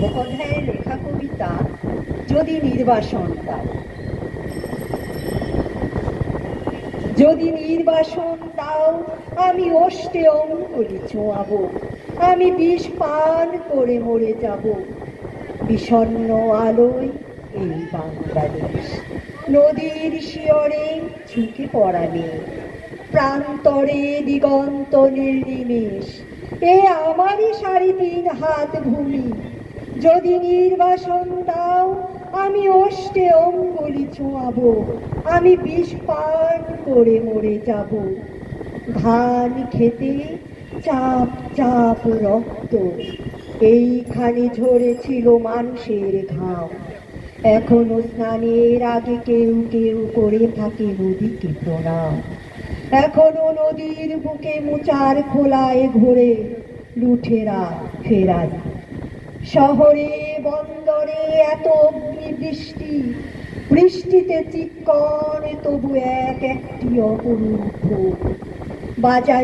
লেখা কবিতা যদি নির্বাসন দাও যদি নির্বাসন দাও, আমি অষ্টে অঙ্গুলি ছোঁয়াবো, আমি বিষ পান করে মরে যাব। বিষণ্ণ আলোয় এই বাংলাদেশ, নদীর শিয়রে ঝুঁকে পড়া নেই প্রান্তরে দিগন্ত নির্নিমেষ, এ আমারই সাড়ে তিন হাত ভূমি যদি নির্বাসন দাও, আমি অষ্টে অঙ্গুলি ছোঁয়াবো, আমি বিষ পান করে মরে যাব। ধান খেতে চাপ চাপ রক্ত, এইখানে ঝরেছিল মানুষের ঘাম। এখনও স্নানের আগে কেউ কেউ করে থাকে নদীকে প্রণাম। এখনও নদীর বুকে মোচার খোলায় ঘুরে লুঠেরা ফেরায় শহরে বন্দরে এত অগ্নি বৃষ্টি বৃষ্টিতে চিকনে তবু এক একটি অপরূপ বাজার